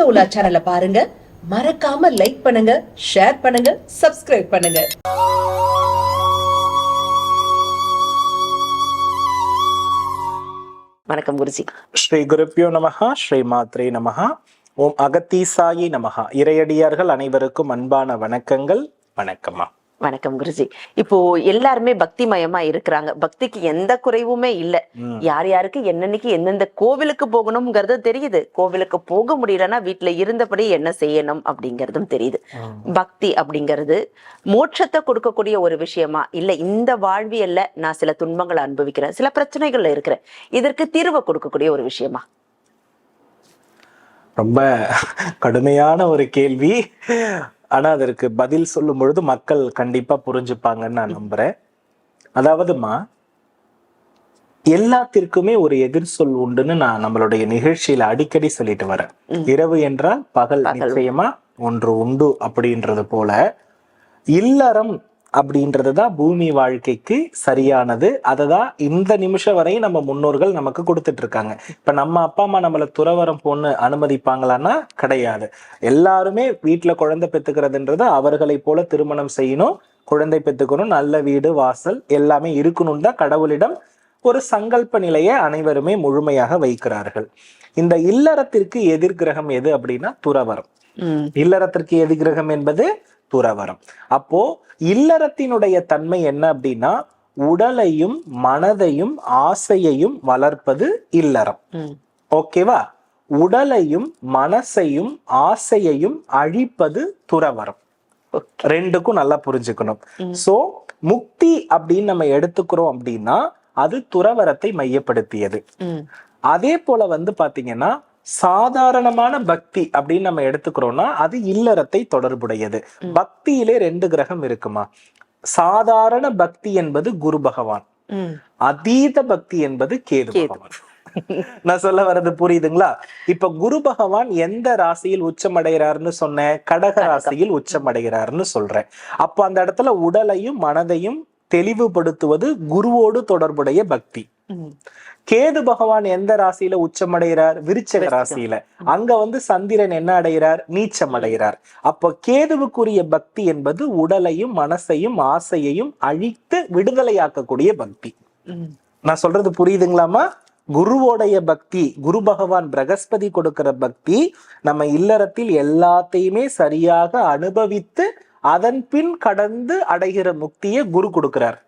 ஆன்மீக உலா சேனலை பாருங்க. மறக்காம லைக் பண்ணுங்க ஷேர் பண்ணுங்க சப்ஸ்கிரைப் பண்ணுங்க. வணக்கம் குருஜி. ஸ்ரீ குருப்பியோ நமஹா ஸ்ரீ மாத்ரே நமஹா. ஓம் அகத்தீசாயி நமஹா. இறையடியார்கள் அனைவருக்கும் அன்பான வணக்கங்கள். வணக்கம்மா. வணக்கம் குருஜி. இப்போ எல்லாருமே பக்தி மயமா இருக்கிறாங்க. பக்திக்கு எந்த குறைவுமே இல்ல. யார் யாருக்கு என்னன்னைக்கு எந்தெந்த கோவிலுக்கு போகணுங்கிறது தெரியுது. கோவிலுக்கு போக முடியலன்னா வீட்டுல இருந்தபடி என்ன செய்யணும் அப்படிங்கறதும் தெரியுது. பக்தி அப்படிங்கிறது மோட்சத்தை கொடுக்கக்கூடிய ஒரு விஷயமா? இல்ல இந்த வாழ்வியல்ல நான் சில துன்பங்களை அனுபவிக்கிறேன். சில பிரச்சனைகள்ல இருக்கிறேன். இதற்கு தீர்வை கொடுக்கக்கூடிய ஒரு விஷயமா? ரொம்ப கடுமையான ஒரு கேள்வி. ஆனா அதற்கு பதில் சொல்லும் பொழுது மக்கள் கண்டிப்பா புரிஞ்சுப்பாங்கன்னு நான் நம்புறேன். அதாவதுமா எல்லாத்திற்குமே ஒரு எதிர் சொல் உண்டுன்னு நான் நம்மளுடைய நிகழ்ச்சியில அடிக்கடி சொல்லிட்டு வரேன். இரவு என்றால் பகல் பகல். நிச்சயமா ஒன்று உண்டு அப்படின்றது போல இல்லறம் அப்படின்றது தான் பூமி வாழ்க்கைக்கு சரியானது. அதை தான் இந்த நிமிஷம் வரை நம்ம முன்னோர்கள் நமக்கு கொடுத்துட்டு இருக்காங்க இப்ப நம்ம அப்பா அம்மா நம்மள துறவரம் பொண்ணு அனுமதிப்பாங்களான்னா கிடையாது. எல்லாருமே வீட்டுல குழந்தை பெத்துக்கிறதுன்றது அவர்களை போல திருமணம் செய்யணும் குழந்தை பெத்துக்கணும் நல்ல வீடு வாசல் எல்லாமே இருக்கணும் தான் கடவுளிடம் ஒரு சங்கல்ப நிலையை அனைவருமே முழுமையாக வைக்கிறார்கள். இந்த இல்லறத்திற்கு எதிர்கிரகம் எது அப்படின்னா துறவரம் இல்லறத்திற்கு எதிர்கிரகம் என்பது துறவரம் அப்போ இல்லறத்தினுடைய தன்மை என்ன அப்படின்னா உடலையும் மனதையும் ஆசையையும் வளர்ப்பது இல்லறம். ஓகேவா? உடலையும் மனசையும் ஆசையையும் அழிப்பது துறவரம். ரெண்டுக்கும் நல்லா புரிஞ்சுக்கணும். சோ முக்தி அப்படின்னு நம்ம எடுத்துக்கிறோம் அப்படின்னா அது துறவரத்தை மையப்படுத்தியது. அதே போல வந்து பாத்தீங்கன்னா சாதாரணமான பக்தி அப்படின்னு நம்ம எடுத்துக்கிறோம்னா அது இல்லறத்தை தொடர்புடையது. பக்தியிலே ரெண்டு கிரகம் இருக்குமா? சாதாரண பக்தி என்பது குரு பகவான். அதீத பக்தி என்பது கேது. பகவான். நான் சொல்ல வர்றது புரியுதுங்களா? இப்ப குரு பகவான் எந்த ராசியில் உச்சமடைகிறாருன்னு சொன்னேன் கடக ராசியில் உச்சமடைகிறாருன்னு சொல்றேன். அப்ப அந்த இடத்துல உடலையும் மனதையும் தெளிவுபடுத்துவது குருவோடு தொடர்புடைய பக்தி. கேது பகவான் எந்த ராசியில உச்சமடைகிறார்? விருச்சக ராசியில. அங்க வந்து சந்திரன் என்ன அடைகிறார்? நீச்சம் அடைகிறார் அப்ப கேதுவுக்குரிய பக்தி என்பது உடலையும் மனசையும் ஆசையையும் அழித்து விடுதலையாக்கக்கூடிய பக்தி. நான் சொல்றது புரியுதுங்களாமா குருவோடைய பக்தி குரு பகவான் பிரகஸ்பதி கொடுக்கிற பக்தி நம்ம இல்லறத்தில் எல்லாத்தையுமே சரியாக அனுபவித்து அதன் பின் கடந்து அடைகிற முக்தியை குரு கொடுக்கிறார்.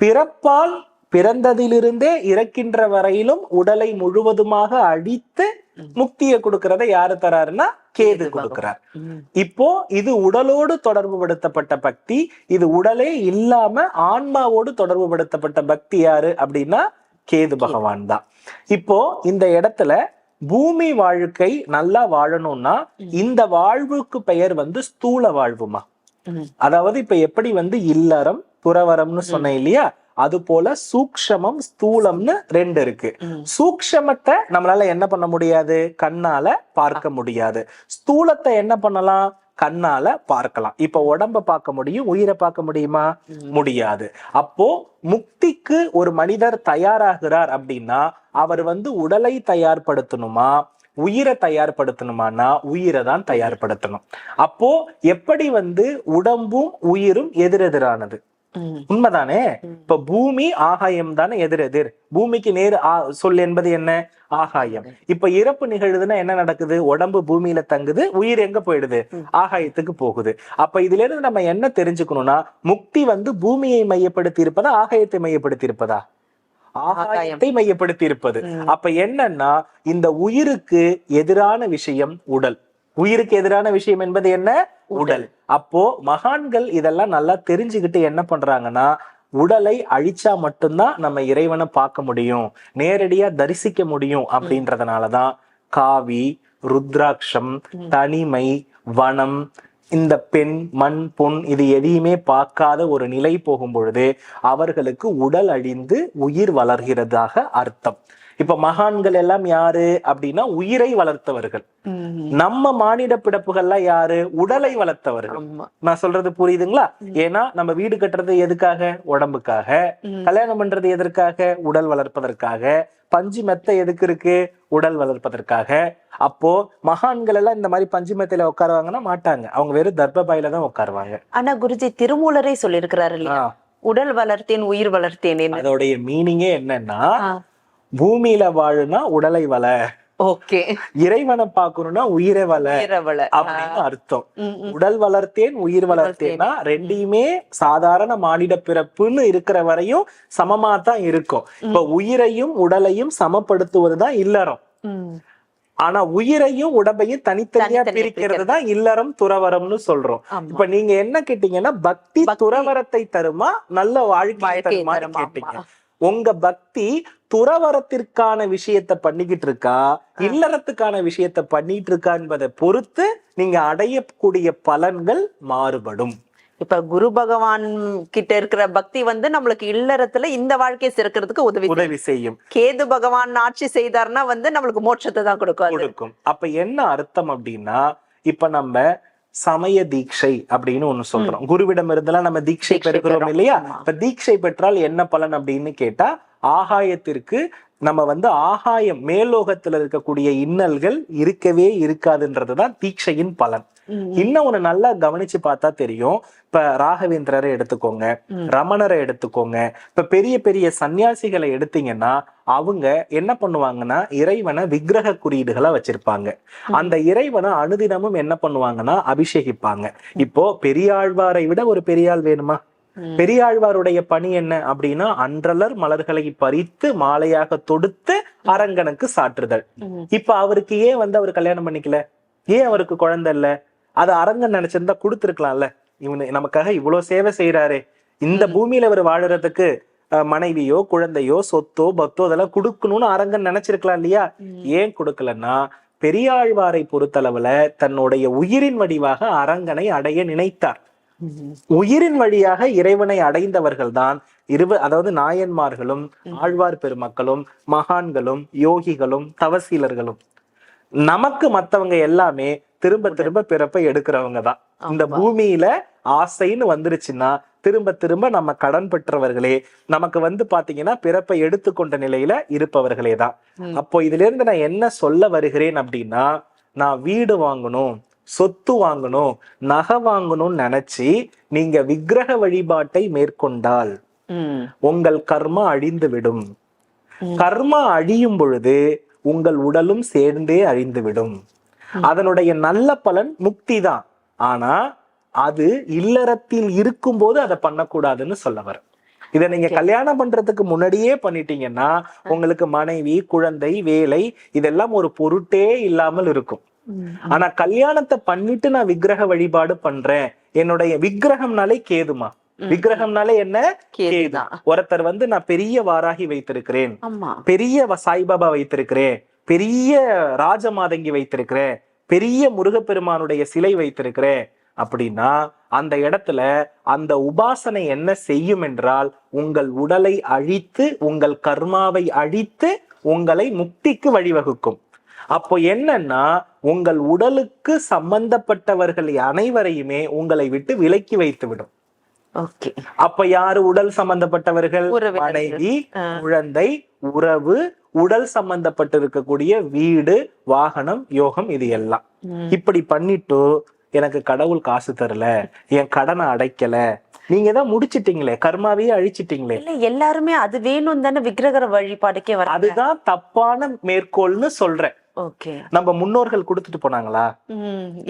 பிறப்பால் பிறந்ததிலிருந்தே இறக்கின்ற வரையிலும் உடலை முழுவதுமாக அழித்து முக்தியை கொடுக்கறத யாரு தராருன்னா கேது கொடுக்கிறார். இப்போ இது உடலோடு தொடர்பு படுத்தப்பட்ட பக்தி இது உடலே இல்லாம ஆன்மாவோடு தொடர்பு படுத்தப்பட்ட பக்தி யாரு அப்படின்னா கேது பகவான் தான். இப்போ இந்த இடத்துல பூமி வாழ்க்கை நல்லா வாழணும்னா இந்த வாழ்வுக்கு பெயர் வந்து ஸ்தூல வாழ்வுமா? அதாவது இப்ப எப்படி வந்து இல்லறம் புறவரம்னு சொன்னேன் இல்லையா? அது போல சூக்ஷமம் ஸ்தூலம்னு ரெண்டு இருக்கு. சூக்ஷமத்தை நம்மளால என்ன பண்ண முடியாது? கண்ணால பார்க்க முடியாது. ஸ்தூலத்தை என்ன பண்ணலாம்? கண்ணால பார்க்கலாம். இப்ப உடம்ப பார்க்க முடியும் உயிரை பார்க்க முடியுமா? முடியாது. அப்போ முக்திக்கு ஒரு மனிதர் தயாராகிறார் அப்படின்னா அவர் வந்து உடலை தயார்படுத்தணுமா? உயிரை தயார்படுத்தணுமானா உயிரை தான் தயார்படுத்தணும். அப்போ எப்படி வந்து உடம்பும் உயிரும் எதிரெதிரானது? உண்மைதானே? இப்ப பூமி ஆகாயம் தானே எதிரெதிர் பூமிக்கு நேர் சொல் என்பது என்ன? ஆகாயம். இப்ப இறப்பு நிகழுதுன்னா என்ன நடக்குது? உடம்பு பூமியில தங்குது உயிர் எங்க போயிடுது? ஆகாயத்துக்கு போகுது. அப்ப இதுல இருந்து நம்ம என்ன தெரிஞ்சுக்கணும்னா முக்தி வந்து பூமியை மையப்படுத்தி இருப்பதா ஆகாயத்தை மையப்படுத்தி இருப்பதா ஆகாயத்தை மையப்படுத்தி இருப்பது அப்ப என்னன்னா இந்த உயிருக்கு எதிரான விஷயம் உடல். உயிருக்கு எதிரான விஷயம் என்பது என்ன? உடல். அப்போ மகான்கள் இதெல்லாம் நல்லா தெரிஞ்சுக்கிட்டு என்ன பண்றாங்கன்னா உடலை அழிச்சா மட்டும்தான் நம்ம இறைவனை பார்க்க முடியும் நேரடியா தரிசிக்க முடியும் அப்படின்றதுனாலதான் காவி ருத்ராட்சம் தனிமை வனம் இந்த பெண் மண் பொன் இது எதையுமே பார்க்காத ஒரு நிலை போகும் பொழுது அவர்களுக்கு உடல் அழிந்து உயிர் வளர்கிறதாக அர்த்தம். இப்ப மகான்கள் எல்லாம் யாரு அப்படின்னா உயிரை வளர்த்தவர்கள். நம்ம மானிட பிறப்புகள்லாம் யாரு? உடலை வளர்த்தவர்கள். நான் சொல்றது புரியுதுங்களா? ஏன்னா நம்ம வீடு கட்டுறது எதுக்காக? உடம்புக்காக. கல்யாணம் பண்றது எதற்காக? உடல் வளர்ப்பதற்காக. பஞ்சு மெத்தை எதுக்கு இருக்கு? உடல் வளர்ப்பதற்காக. அப்போ மகான்கள் எல்லாம் இந்த மாதிரி பஞ்சு மெத்தையில உட்காருவாங்கன்னா மாட்டாங்க. அவங்க வெறும் தர்ப்பபாயில தான் உட்காருவாங்க. ஆனா குருஜி திருமூலரே சொல்லியிருக்கிறாரு இல்லையா? உடல் வளர்த்தேன் உயிர் வளர்த்தேன் அதோடைய மீனிங்கே என்னன்னா பூமியில வாழுனா உடலை வள. ஓகே. இறைவனை பார்க்கணும்னா உயிரை வள அப்படின்னு அர்த்தம். உடல் வளர்த்தேன் உயிர் வளர்த்தேன்னா ரெண்டையுமே சாதாரண மானிட பிறப்புன்னு இருக்கிற வரையும் சமமா தான் இருக்கும். இப்ப உயிரையும் உடலையும் சமப்படுத்துவதுதான் இல்லறம். ஆனா உயிரையும் உடம்பையும் தனித்தனியா பிரிக்கிறது. தான் இல்லறம் துறவரம்னு சொல்றோம். இப்ப நீங்க என்ன கேட்டீங்கன்னா பக்தி. துறவரத்தை தருமா? நல்ல வாழ்க்கை தருமா, கேட்டீங்க. உங்க பக்தி துறவரத்திற்கான விஷயத்த பண்ணிக்கிட்டு இருக்கா? இல்லறத்துக்கான விஷயத்த பண்ணிட்டு இருக்கா என்பதை பொறுத்து நீங்க அடையக்கூடிய பலன்கள் மாறுபடும். இப்ப குரு பகவான் கிட்ட இருக்கிற பக்தி வந்து நம்மளுக்கு இல்லறத்துல இந்த வாழ்க்கையை சிறக்கிறதுக்கு உதவி. உதவி செய்யும். கேது பகவான் ஆட்சி செய்தார்னா வந்து நம்மளுக்கு மோட்சத்தை தான் கொடுக்கும். கொடுக்கும். அப்ப என்ன அர்த்தம் அப்படின்னா இப்ப நம்ம சமய தீட்சை அப்படின்னு ஒண்ணு சொல்றோம் குருவிடம் இருந்தெல்லாம் நம்ம தீட்சை பெறுகிறோம். இல்லையா. இப்ப தீட்சை பெற்றால் என்ன பலன் அப்படின்னு கேட்டா ஆகாயத்திற்கு நம்ம வந்து ஆகாயம் மேலோகத்துல இருக்கக்கூடிய இன்னல்கள் இருக்கவே இருக்காதுன்றதுதான் தீட்சையின் பலன். இன்னும் ஒண்ணு நல்லா கவனிச்சு பார்த்தா தெரியும். இப்ப ராகவேந்திரரை எடுத்துக்கோங்க. ரமணரை எடுத்துக்கோங்க. இப்ப பெரிய பெரிய சன்னியாசிகளை எடுத்தீங்கன்னா அவங்க என்ன பண்ணுவாங்கன்னா இறைவனை விக்கிரக குறியீடுகளா வச்சிருப்பாங்க. அந்த இறைவனை அனுதினமும் என்ன பண்ணுவாங்கன்னா அபிஷேகிப்பாங்க. இப்போ பெரியாழ்வாரை விட ஒரு பெரியாள் வேணுமா. பெரியாழ்வாருடைய பணி என்ன அப்படின்னா அன்றலர் மலர்களை பறித்து மாலையாக தொடுத்து அரங்கனுக்கு சாற்றுதல். இப்ப அவருக்கு ஏன் வந்து அவர் கல்யாணம் பண்ணிக்கல? ஏன் அவருக்கு குழந்தை இல்ல? அது அரங்கன் நினைச்சிருந்தா கொடுத்துருக்கலாம்ல. இவனு நமக்காக இவ்வளவு சேவை செய்யறாரே இந்த பூமியில அவர் வாழறதுக்கு மனைவியோ குழந்தையோ சொத்தோ பத்தோ அதெல்லாம் கொடுக்கணும்னு அரங்கன் நினைச்சிருக்கலாம் இல்லையா? ஏன் கொடுக்கலன்னா பெரியாழ்வாரை பொறுத்தளவுல தன்னுடைய உயிரின் வடிவாக அரங்கனை அடைய நினைத்தார். உயிரின் வழியாக இறைவனை அடைந்தவர்கள் தான் இருவ அதாவது நாயன்மார்களும் ஆழ்வார் பெருமக்களும் மகான்களும் யோகிகளும் தவசீலர்களும். நமக்கு மத்தவங்க எல்லாமே திரும்ப திரும்ப பிறப்பை எடுக்கிறவங்க தான். இந்த. பூமியில ஆசைன்னு வந்துருச்சுன்னா திரும்ப திரும்ப நம்ம கடன் பெற்றவர்களே நமக்கு வந்து பாத்தீங்கன்னா பிறப்பை எடுத்துக்கொண்ட நிலையில இருப்பவர்களே தான். அப்போ இதுல இருந்து நான் என்ன சொல்ல வருகிறேன் அப்படின்னா நான் வீடு வாங்கணும். சொத்து வாங்கணும் நகை வாங்கணும்னு நினைச்சு நீங்க விக்கிரக வழிபாட்டை மேற்கொண்டால். உங்கள் கர்மா அழிந்து விடும். கர்மா அழியும் பொழுது உங்கள் உடலும் சேர்ந்தே அழிந்து விடும் அதனுடைய நல்ல பலன் முக்தி தான். ஆனா அது இல்லறத்தில் இருக்கும்போது அதை பண்ணக்கூடாதுன்னு சொல்ல வர இதை நீங்க கல்யாணம் பண்றதுக்கு முன்னாடியே பண்ணிட்டீங்கன்னா உங்களுக்கு மனைவி குழந்தை வேலை இதெல்லாம் ஒரு பொருட்டே இல்லாமல் இருக்கும். ஆனா கல்யாணத்தை பண்ணிட்டு நான் விக்கிரக வழிபாடு பண்றேன். என்னுடைய விக்கிரகம்னாலே கேதுமா. விக்கிரகம்னாலே என்ன? கேதுதான். ஒருத்தர் வந்து நான் பெரிய வாராகி வைத்திருக்கிறேன். பெரிய சாய்பாபா வைத்திருக்கிறேன். பெரிய ராஜமாதங்கி வைத்திருக்கிறேன். பெரிய முருகப்பெருமானுடைய சிலை வைத்திருக்கிறேன். அப்படின்னா அந்த இடத்துல அந்த உபாசனை என்ன செய்யும் என்றால் உங்கள் உடலை அழித்து உங்கள் கர்மாவை அழித்து உங்களை முக்திக்கு வழிவகுக்கும். அப்போ என்னன்னா உங்கள் உடலுக்கு சம்பந்தப்பட்டவர்கள் அனைவரையுமே உங்களை விட்டு விலக்கி வைத்து விடும் அப்ப யாரு உடல் சம்பந்தப்பட்டவர்கள். மனைவி. குழந்தை உறவு உடல் சம்பந்தப்பட்டிருக்கக்கூடிய வீடு வாகனம் யோகம் இது எல்லாம். இப்படி பண்ணிட்டு எனக்கு கடவுள் காசு தரல என் கடனை அடைக்கல. நீங்க தான் முடிச்சிட்டீங்களே கர்மாவையே அழிச்சிட்டீங்களே. இல்ல எல்லாருமே அது வேணும் தானே விக்கிரகர வழிபாடுக்கே வர அதுதான் தப்பான மேற்கோள்னு சொல்றேன். நம்ம முன்னோர்கள் கொடுத்துட்டு போனாங்களா?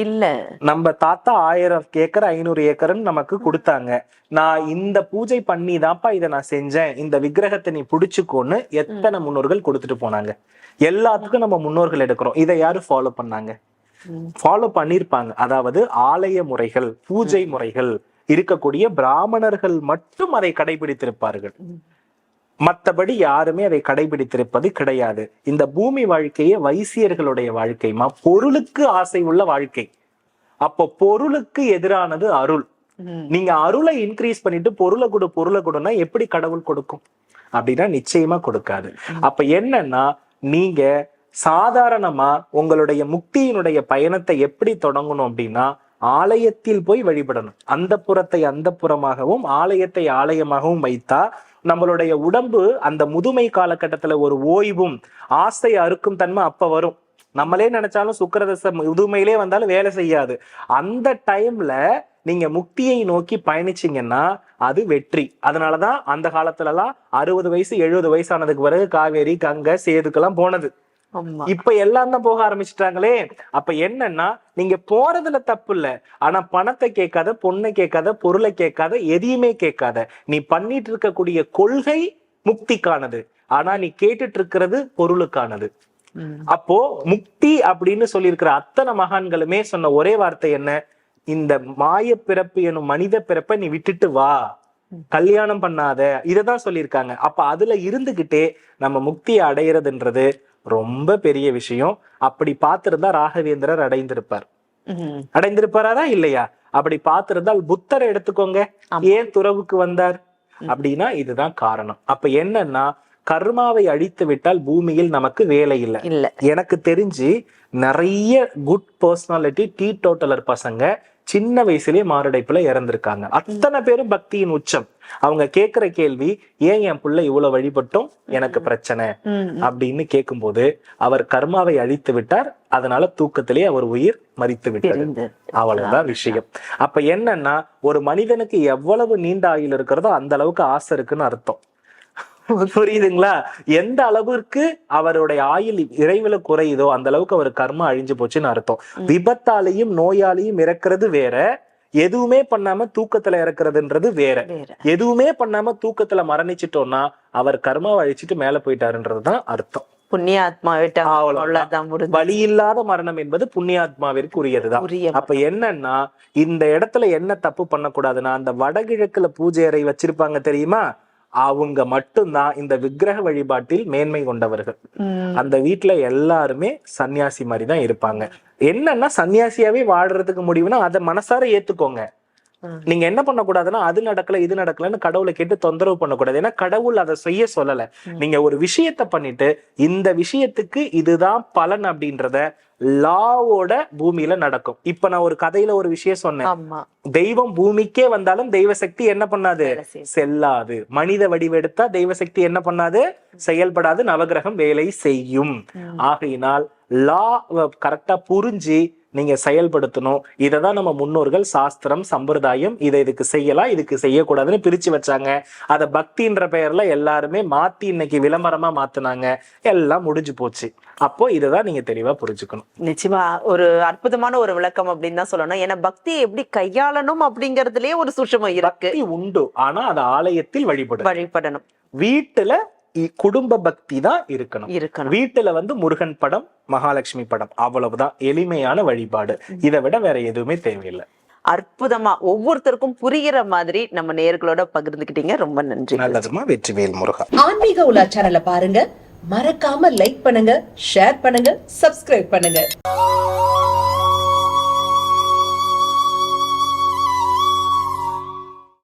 இல்ல. நம்ம தாத்தா ஆயிரம் ஏக்கர் ஐநூறு ஏக்கர்னு நமக்கு கொடுத்தாங்க. நான் இந்த பூஜை பண்ணி தான்ப்பா இதை நான் செஞ்சேன். இந்த விக்கிரகத்தை நீ புடிச்சுக்கோன்னு எத்தனை முன்னோர்கள் கொடுத்துட்டு போனாங்க. எல்லாத்துக்கும் நம்ம முன்னோர்கள் எடுக்கிறோம். இதை யாரு ஃபாலோ பண்ணாங்க. ஃபாலோ பண்ணிருப்பாங்க அதாவது ஆலய முறைகள் பூஜை முறைகள் இருக்கக்கூடிய பிராமணர்கள் மட்டும் அதை கடைபிடித்திருப்பார்கள். ம். மத்தபடி யாருமே அதை கடைபிடித்திருப்பது கிடையாது. இந்த பூமி வாழ்க்கையே வைசியர்களுடைய வாழ்க்கைமா பொருளுக்கு ஆசை உள்ள வாழ்க்கை. அப்போ பொருளுக்கு எதிரானது அருள். நீங்க அருளை இன்க்ரீஸ் பண்ணிட்டு பொருளை கொடு பொருளை கொடுன்னா எப்படி கடவுள் கொடுக்கும்? அப்படின்னா நிச்சயமா கொடுக்காது. அப்ப என்னன்னா நீங்க சாதாரணமா உங்களுடைய முக்தியினுடைய பயணத்தை எப்படி தொடங்கணும் அப்படின்னா ஆலயத்தில் போய் வழிபடணும். அந்த புறத்தை அந்த புறமாகவும் ஆலயத்தை ஆலயமாகவும் வைத்தா நம்மளுடைய உடம்பு அந்த முதுமை காலகட்டத்தில் ஒரு ஓய்வும் ஆசை அறுக்கும் தன்மை அப்போ வரும். நம்மளே நினைச்சாலும் சுக்கரதச முதுமையிலே வந்தாலும் வேலை செய்யாது. அந்த டைம்ல நீங்க முக்தியை நோக்கி பயணிச்சீங்கன்னா அது வெற்றி. அதனாலதான் அந்த காலத்துலலாம் அறுபது வயசு எழுபது வயசானதுக்கு பிறகு காவேரி கங்கை சேதுக்கெல்லாம் போனது. இப்ப எல்லாம் தான் போக ஆரம்பிச்சிட்டாங்களே. அப்ப என்னன்னா நீங்க போறதுல தப்பு இல்ல. ஆனா பணத்தை கேட்காத பொண்ணை கேட்காத பொருளை கேட்காத எதையுமே கேட்காத. நீ பண்ணிட்டு இருக்கக்கூடிய கொள்கை முக்திக்கானது. ஆனா நீ கேட்டுட்டு இருக்கிறது பொருளுக்கானது. அப்போ முக்தி அப்படின்னு சொல்லியிருக்கிற அத்தனை மகான்களுமே சொன்ன ஒரே வார்த்தை என்ன? இந்த மாய பிறப்பு எனும் மனித பிறப்பை நீ விட்டுட்டு வா. கல்யாணம் பண்ணாத. இததான் சொல்லியிருக்காங்க. அப்ப அதுல இருந்துகிட்டே நம்ம முக்தியை அடையிறதுன்றது ரொம்ப பெரிய விஷயம். அப்படி பார்த்திருந்தா ராகவேந்திரர் அடைந்திருப்பார். அடைந்திருப்பாரா இல்லையா? அப்படி பார்த்திருந்தால் புத்தரை எடுத்துக்கோங்க. ஏன் துறவுக்கு வந்தார்? அப்படின்னா இதுதான் காரணம். அப்ப என்னன்னா கர்மாவை அழித்து விட்டால் பூமியில் நமக்கு வேலை இல்லை. இல்ல. எனக்கு தெரிஞ்சு நிறைய குட் பர்சனாலிட்டி டீ டோட்டலர் பசங்க சின்ன வயசுலயே மாரடைப்புல இறந்திருக்காங்க. அத்தனை பேரும் பக்தியின் உச்சம். அவங்க கேக்குற கேள்வி ஏன் என் புள்ள இவ்வளவு வழிபட்டும்? எனக்கு பிரச்சனை. அப்படின்னு கேட்கும்போது அவர் கர்மாவை அழித்து விட்டார். அதனால தூக்கத்திலே அவர் உயிர் மறித்து விட்டது. அவ்வளவுதான் விஷயம். அப்ப என்னன்னா ஒரு மனிதனுக்கு எவ்வளவு நீண்ட ஆயுள் இருக்கிறதோ அந்த அளவுக்கு ஆசை இருக்குன்னு அர்த்தம். புரியுதுங்களா? எந்த அளவிற்கு அவருடைய ஆயுள் இறைவில குறையுதோ அந்த அளவுக்கு அவர் கர்மா அழிஞ்சு போச்சுன்னு அர்த்தம். விபத்தாலையும் நோயாலையும் இறக்குறது வேற. எதுவுமே பண்ணாம தூக்கத்துல இறக்குறதுன்றது வேற. எதுவுமே பண்ணாம தூக்கத்துல மரணிச்சிட்டோம்னா அவர் கர்மாவை அழிச்சிட்டு மேல போயிட்டாருன்றதுதான் அர்த்தம். புண்ணிய ஆத்மா விட்டா அவ்வளவுதான். வழி இல்லாத மரணம் என்பது புண்ணியாத்மாவிற்கு உரியதுதான் உரிய அப்ப என்னன்னா இந்த இடத்துல என்ன தப்பு பண்ணக்கூடாதுன்னா அந்த வடகிழக்குல பூஜை அறை வச்சிருப்பாங்க தெரியுமா? அவங்க மட்டும்தான் இந்த விக்கிரக வழிபாட்டில் மேன்மை கொண்டவர்கள். அந்த வீட்ல எல்லாருமே சன்னியாசி மாதிரி தான் இருப்பாங்க என்னன்னா சன்னியாசியாவே வாடுறதுக்கு முடிவுனா அதை மனசார ஏத்துக்கோங்க. நீங்க என்ன பண்ணக்கூடாதுன்னா அது நடக்கல இது நடக்கலன்னு கடவுளை கேட்டு தொந்தரவு பண்ணக்கூடாது. ஏன்னா கடவுள் அதை செய்ய சொல்லல. நீங்க ஒரு விஷயத்த பண்ணிட்டு இந்த விஷயத்துக்கு இதுதான் பலன் அப்படின்றத லாவோட பூமியில நடக்கும். இப்ப நான் ஒரு கதையில ஒரு விஷயம் சொன்னேன். தெய்வம் பூமிக்கே வந்தாலும் தெய்வ சக்தி என்ன பண்ணாது. செல்லாது. மனித வடிவெடுத்தா தெய்வ சக்தி என்ன பண்ணாது? செயல்படாது நவகிரகம் வேலை செய்யும். ஆகையினால் லா கரெக்டா புரிஞ்சு நீங்க செயல்படுத்தணும். இதை தான் நம்ம முன்னோர்கள் சாஸ்திரம் சம்பிரதாயம் இதை இதுக்கு செய்யலாம் இதுக்கு செய்யக்கூடாதுன்னு பிரிச்சு வச்சாங்க. அதை பக்தின்ற பெயர்ல எல்லாருமே மாத்தி இன்னைக்கு விளம்பரமா மாத்துனாங்க. எல்லாம் முடிஞ்சு போச்சு. அப்போ இதுதான் நீங்க தெளிவா புரிஞ்சுக்கணும். நிச்சயமா ஒரு அற்புதமான ஒரு விளக்கம் அப்படின்னு தான் சொல்லணும். ஏன்னா பக்தியை எப்படி கையாளணும் அப்படிங்கறதுலயே ஒரு சூட்சமம் இருக்கு. உண்டு. ஆனா அது ஆலயத்தில் வழிபடும் வழிபடணும். வீட்டுல குடும்ப பக்தி தான் இருக்கணும். இருக்கணும். வீட்டுல வந்து முருகன் படம் மகாலட்சுமி படம் அவ்வளவுதான். எளிமையான வழிபாடு. இதை விட வேற எதுவுமே தேவையில்லை. அற்புதமா ஒவ்வொருத்தருக்கும் புரிகிற மாதிரி நம்ம நேர்களோட பகிர்ந்துக்கிட்டீங்க. ரொம்ப நன்றி. நல்லதுமா? வெற்றிவேல் முருகா. ஆன்மீக உலா சேனலை பாருங்க. மறக்காம லைக் பண்ணுங்க ஷேர் பண்ணுங்க சப்ஸ்கிரைப் பண்ணுங்க.